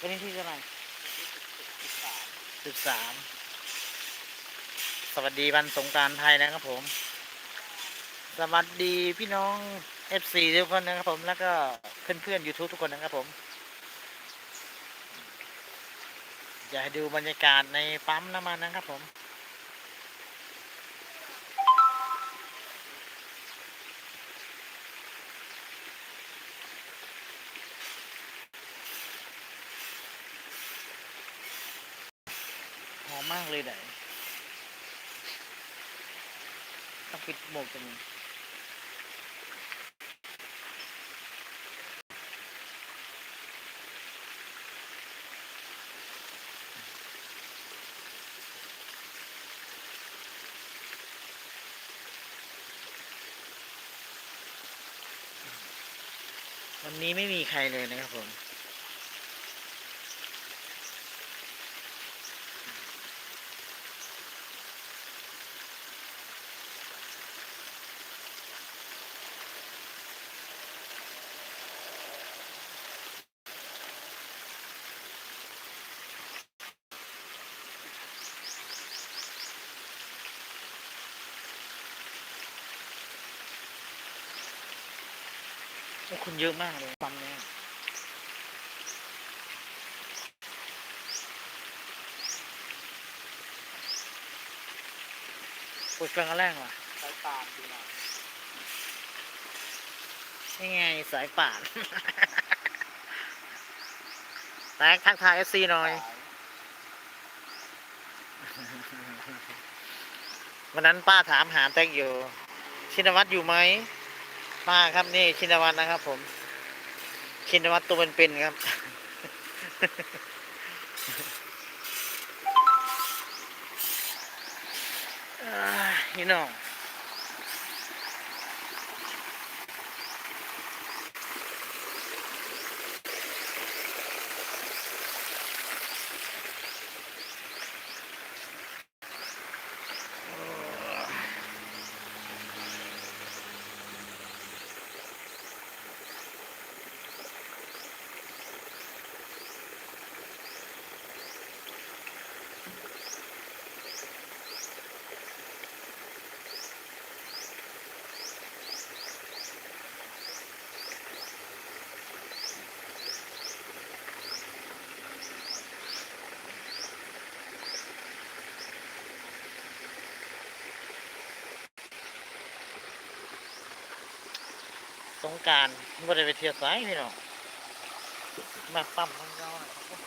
วันนี้ที่เท่าไหร่สิบสามสวัสดีวันสงการไทยนะครับผม สวัสดีพี่น้อง FC ทุกคนนะครับผมแล้วก็เพื่อนเพื่อนยูทูบทุกคนนะครับผมอยากให้ดูบรรยากาศในปั๊มน้ำมันนะครับผม มากเลยไหนต้องปิดหมวกจังวันนี้ไม่มีใครเลยนะครับผม คนเยอะมากเลยปั๊มเนี้ยปวดกลางแรงว่ะสายตามดูหน่อยนี่ไงสายป่านแตกทักทายเอฟซีหน่อย วันนั้นป้าถามหาแตกอยู่ ชินวัตรอยู่ไหม มาครับนี่ชินวัตรนะครับ ผม ชินวัตรตัวเป็นๆครับอ่า สงการไม่ได้ไปเที่ยวสายพี่น้องมาปั๊มของเราน่ะครับ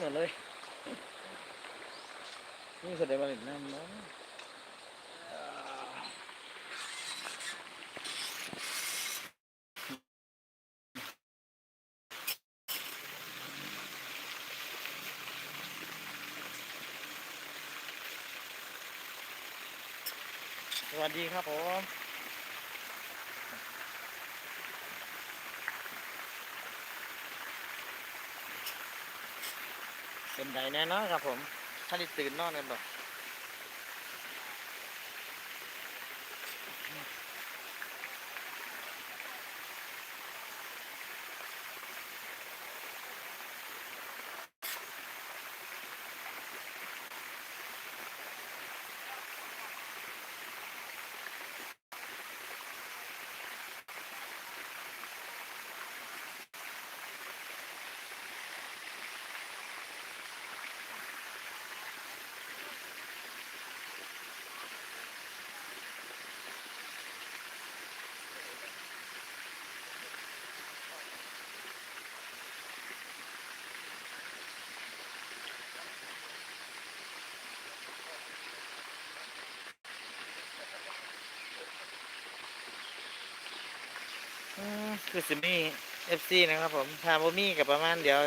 หมดเลยนี่แสดงว่าเล่นน้ำเนาะสวัสดีครับผม เป็นไดแน่นอนครับผมท่าได้ตื่นนอนกันบ่ คือสิมี่เอฟซีนะครับผมทาบมี่กับประมาณเดี๋ยว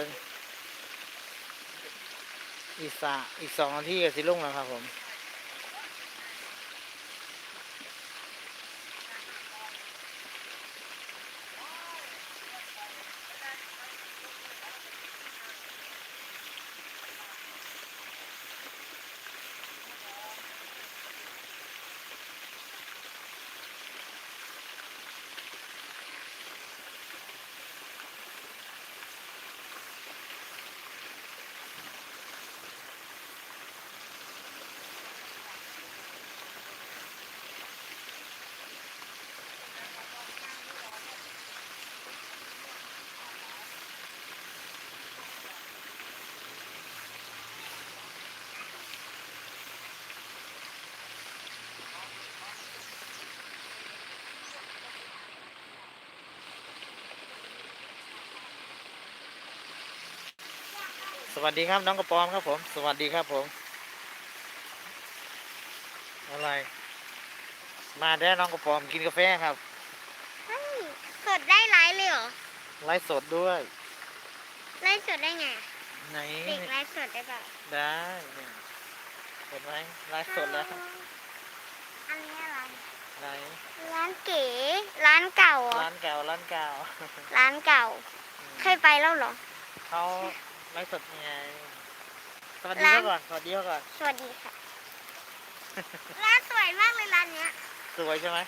อีกสาอีกสองนาทีกับสิลงแล้วครับผม วัสดีครับน้องกระปอมครับผม สวัสดีครับผม อะไร มาได้น้องกระปอมกินกาแฟครับเฮ้ยสดได้ไลฟ์เลยเหรอไลฟ์สดด้วยไลฟ์สดได้ไงไหนเด็กไลฟ์สดได้เปล่าได้เนี่ยเห็นไหมไลฟ์สดแล้วอันนี้อะไรไหนร้านเก๋ร้านเก่าเหรอร้านเก่าร้านเก่าร้านเก่าเคยไปแล้วเหรอเขา ไลฟ์สดไงสวัสดีร้านเขาก่อน สวัสดีเขาก่อน สวัสดีค่ะ ร้านสวยมากเลยร้านเนี้ย สวยใช่ไหม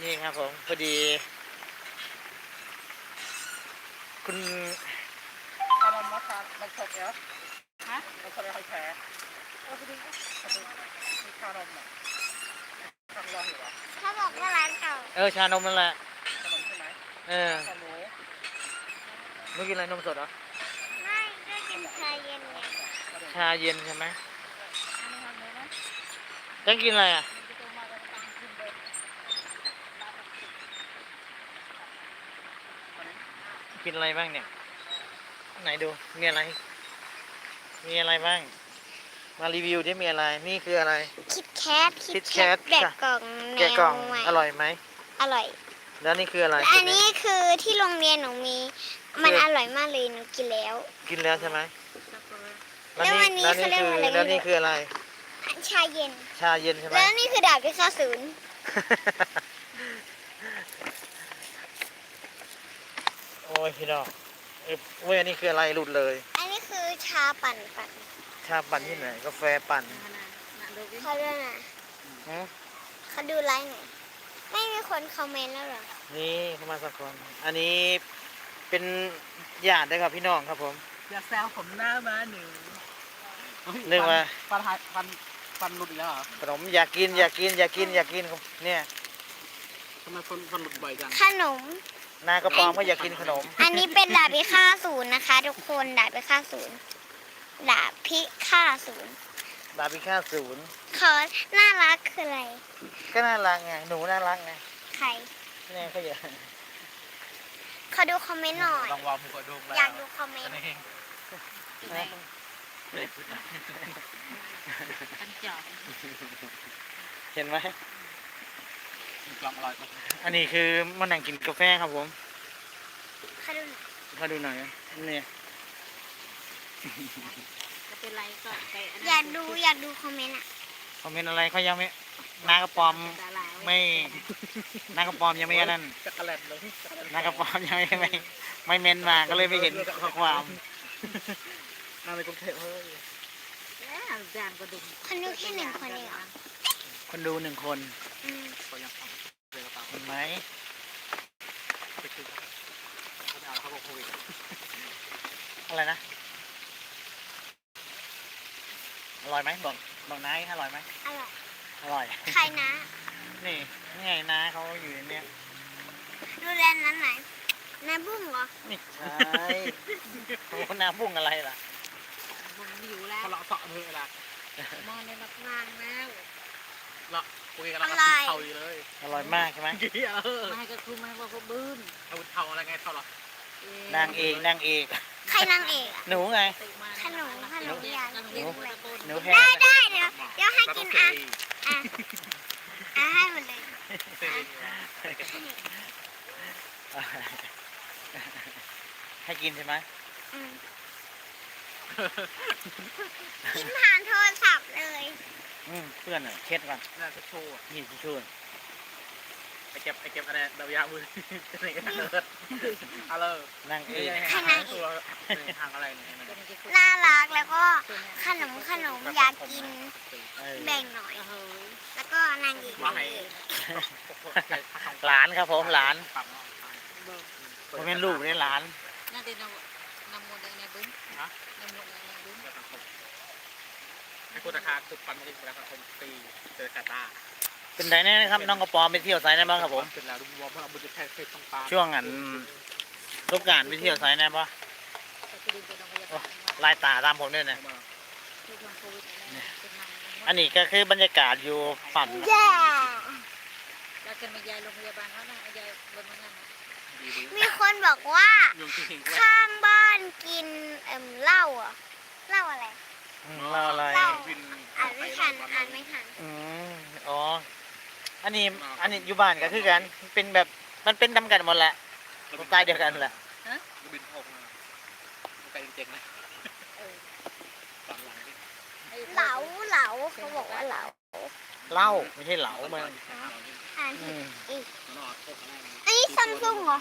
นี่ครับผมพอดี คุณถ้ามันมาทานมันสดเนาะฮะมันสดอะไรแผลเออพอดีมีชานมอะทำรออยู่อะเขาบอกว่าร้านเก่า เออชานมนั่นแหละขนมใช่ไหมเออขนม เมื่อกินอะไรนมสดเหรอ ไม่ก็กินชาเย็นไงชาเย็นใช่ไหมจะกินอะไรอะ กินอะไรบ้างเนี่ย ไหนดู มีอะไร มีอะไรบ้าง มารีวิวที่มีอะไร นี่คืออะไร คิดแคทคิดแคทแบกค่ะกล่องแนแกะกล่องวใหม่อร่อยไหม อร่อย แล้วนี่คืออะไรและอันนี้คือที่โรงเรียนหนูมี มันคืออร่อยมากเลยหนูกินแล้วกินแล้วใช่ไหมแล้วอันนี้แล้วนี่เขาเรียกคือว่าอะไรไม่รู้แล้วนี่คืออะไรอันชาเย็น ชาเย็นใช่ไหมแล้วนี่คือดาบพิฆาตศูนย์โอ้ยพี่น้องเอ้ยเว้ยอันนี้คืออะไรหลุดเลย อันนี้คือชาปั่นปั่นชาปั่นที่ไหนกาแฟปั่นเขาด้วยนะฮะเขาดูไลฟ์หน่อยไม่มีคนคอมเมนต์แล้วเหรอ นี่เข้ามาสักคน อันนี้ เป็นญาติด้วยครับพี่น้องครับผม อย่าแซวผมหน้ามาหนึ่งเรียกว่า ฟันหายฟันฟันหลุดอีกแล้วเหรอขนมอยากกินอยากกินอยากกินอยากกินเนี่ยทำไมฟันฟันหลุดบ่อยจังขนม นากระปอมก็อยากกินขนม อันนี้เป็นดาบพิฆาตศูนย์นะคะ ทุกคนดาบพิฆาตศูนย์ดาบพิฆาตศูนย์บาร์บีค่าศูนย์เขาน่ารักคืออะไร ก็น่ารักไงหนูน่ารักไงใครเนี่ยเขาอยาก เขาดูคอมเมนต์หน่อย ลองวางมือกระดุมแล้วอยากดูคอมเมนต์นี่เห็นไหมกล่องอร่อยอันนี้คือมันนั่งกินกาแฟครับผมเขาดูหน่อยมาดูหน่อยเนี่ยจะเป็นไรก็ไปนนั้นอยากดูอยากดูคอมเมนต์อะคอมเมนต์อะไรเขายังไม่ นากระปอมดาราว้ไม่นากระปอมยังไม่อันนั่นจักรแลนเลยนากระปอมยังไม่ไม่ไม่เมนมาก็เลยไม่เห็นข้อความน่าในกรุงเทพเฮ้ยแล้วจานก็ดุมคนดูแค่หนึ่งคนเองเหรอคนดูหนึ่งคนอืมก็ยังเดินตามเห็นไหมไปคือเขาไม่เอาแล้วเขาบอกโควิดอะไรนะอร่อยไหมบอกบอกนายอร่อยไหมอร่อย อร่อย ใครนะนี่นี่ไงน้าเขาอยู่ในเนี่ยดูแลนนั้นไหนนายบุ้งเหรอนี่ใช่โอ้น้าบุ้งอะไรล่ะผมอยู่แล้วเขาเลาะเสาะมือละมองในนักงานแล้วเลาะคุยกันแล้วก็เท่าอยู่เลยอร่อยมากใช่ไหมเออไม่ให้ก็คือไม่ให้ว่าเขาบื้นเอาเท่าอะไรไงเท่าหรอนางเอกนางเอกใครนางเอกอะหนูไงขนมขนมอยากหนูหนูแพได้งได้เดี๋ยวเดี๋ยวให้แล้วกิก็นเคอะ อะอะให้หมดเลยเให้กินใช่ไหมอืมกินผ่านโทรศัพท์เลย อืมเพื่อนอะเช็ดก่อนน่าจะโชว์นี่ที่ช่วย ไอเก็บไอเก็บอะไรดาวยามือนี่ก็เลิศเอาเลยนั่งเอ้ยตัวทางอะไรเนี่ยมันก็มันจะคุยน่ารักแล้วก็ขนมขนมอยากกินเออแบ่งหน่อยเฮ้ยแล้วก็นางอีกมาให้หลานครับผมหลานปรับเบิ่งผมเป็นลูกนี่หลานน่าจะนำนำมนต์ในบึ้งนำมนต์ในบึ้งให้คุณราคาตุกปันมาที่ราคาคมปีเจอกาตา เป็นไดแน่นะครับน้องกระปอมไปเที่ยวไซน์ได้บ้างครับผม เป็นแล้วดูวอร์มบุญจะแค่เคยต้องปาช่วงอันสงกรารไปเที่ยวไซน์ได้ปะไปกระดิ่งไปโรงพยาบาลลายตาตามผมด้วยนะทุกวันโควิดเป็นมันอันนี้ก็คือบรรยากาศอยู่ปั่นแย่แล้วกันมายายโรงพยาบาลแล้วนะยายบนนั้นนะมีคนบอกว่ายุงจริงข้างบ้านกินเอ็มเหล้าอะเหล้าอะไรอืมเล่าอะไรเล่าวินอ่านไม่ทันอ่านไม่ทันอืมอ๋ ออันนี้อันนี้อยู่บ้านก็คือกันเป็นแบบมันเป็นทำกันหมดแหละสไตล์เดียวกันแหละบินออกมาไกลเจ๋งนะเออฝั่งหลังที่เหลาเหลาเขาบอกว่าเหลาเหล้าไม่ใช่เหลามึงอ่านอืผิดมอันนี้ซัมซุงเหรอ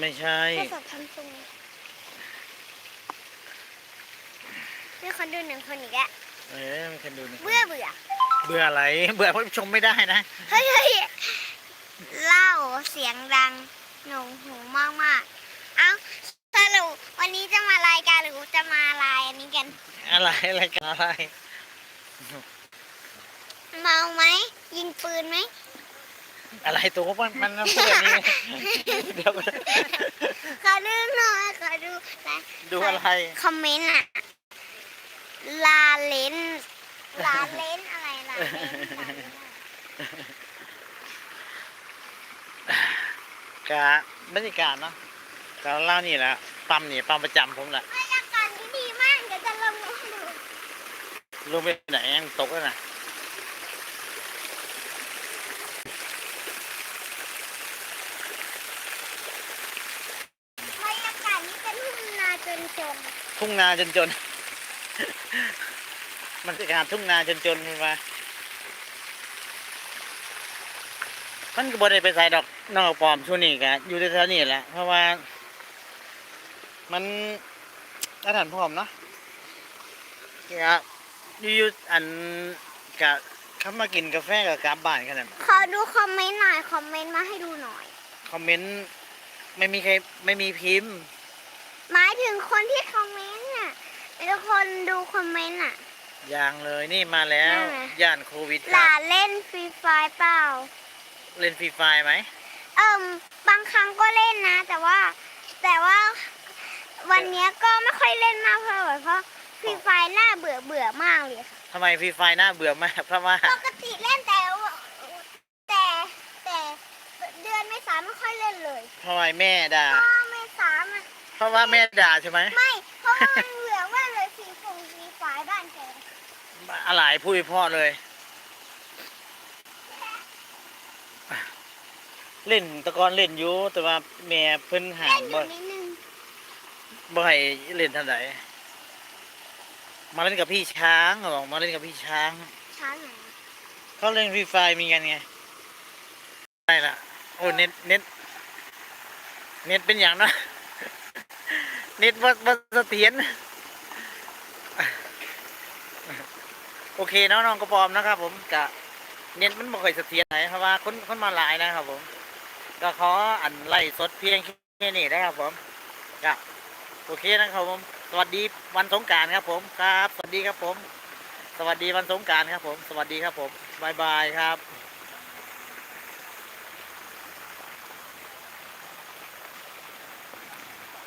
ไม่ใช่โทรศัพท์ซัมซุงมีคนดูหนึ่งคนอีกแล้วเออไม่เคยดูนี่เบื่อเบื่อ เบื่ออะไร เบื่อเพราะชมไม่ได้นะ เฮ้ยเฮ้ยเหล้าเสียงดังหนวกหูมากมากๆเอ้าสรุปวันนี้จะมารายการหรือจะมาลายอันนี้กัน อะไรอะไรกันอะไร เมาไหมยิงปืนไหมอะไรตัวมันมันมันพูดแบบนี้เดี๋ยวก่อนขอดูหน่อยขอดูนะดูอะไร คอมเมนต์อะลาเลนลาเลนอะไร ลาเลนลาเลนกะบรรยากาศเนาะกะเล่านี่แหละปั๊มนี่ปั๊มประจำผมแหละบรรยากาศดีดีมากเดี๋ยวจะลงมาให้ดูลงไปไหนยังตกแล้วนะบรรยากาศนี้เป็นทุ่งนาจนจนทุ่งนาจนจนบรรยากาศทุ่งนาจนจนมันมา มันก็บ่ได้ไปใส่ดอกนอกปลอมช่วงนี้กะอยู่แถวๆนี้แหละเพราะว่า มันอาถรรพ์พร้อมเนาะกะอยู่ๆอันกะเขามากินกาแฟกับกลับบ้านขนาดขอดูคอมเมนต์หน่อย คอมเมนต์มาให้ดูหน่อย คอมเมนต์ไม่มีใครไม่มีพิมพ์ หมายถึงคนที่คอมเมนต์น่ะเป็นคนดูคอมเมนต์น่ะ อย่างเลยนี่มาแล้ว นั่นไง ย่านโควิดหครัลาบเล่นฟรีไฟเปล่า เล่นฟรีไฟไหมเอิ่มบางครั้งก็เล่นนะ แต่ว่าแต่ว่าวันเนี้ยก็ไม่ค่อยเล่นมากเท่าไหร่เพราะฟรีไฟน่าเบื่อเบื่อมากเลยค่ะทำไมฟรีไฟน่าเบื่อมากเพราะว่าปกติเล่นแต่ว่าแต่แต่เดือนไม่สามไม่ค่อยเล่นเลยเพราะว่าแม่ด่า เพราะว่าไม่สามอะเพราะว่าแม่ด่าใช่ไหมไม่เพราะว่ามันเบื่อมากเลยฟรีฟงฟรีไฟบ้านแกอะไรพูดเพ่อเลย เล่นแตะกอนเล่นอยู่แต่ว่าแม่เพิ่นหาเล่มนอบ่ยู่นิดนึงบ่ให้เล่นทันใดมาเล่นกับพี่ช้างเหรอมาเล่นกับพี่ช้าง ช้าไหนเขาเล่นฟรีไฟมีกันไงใช่ละโอ้เน็ตเน็ตเน็ตเป็นอย่างเนาะเน็ตว่าว่าเสถียรโอเคเนาะน้องกระปอมนะครับผมกะเน็ตมันบ่ค่อยเสถียรไหนเพราะว่าคนคนมาหลายนะครับผม ก็ขออันไล่สดเพียงแค่นี้นะครับผมก็โอเคนะครับผมสวัสดีวันสงการครับผมครับ สวัสดีครับผม สวัสดีวันสงการครับผม สวัสดีครับผมบายบายครับ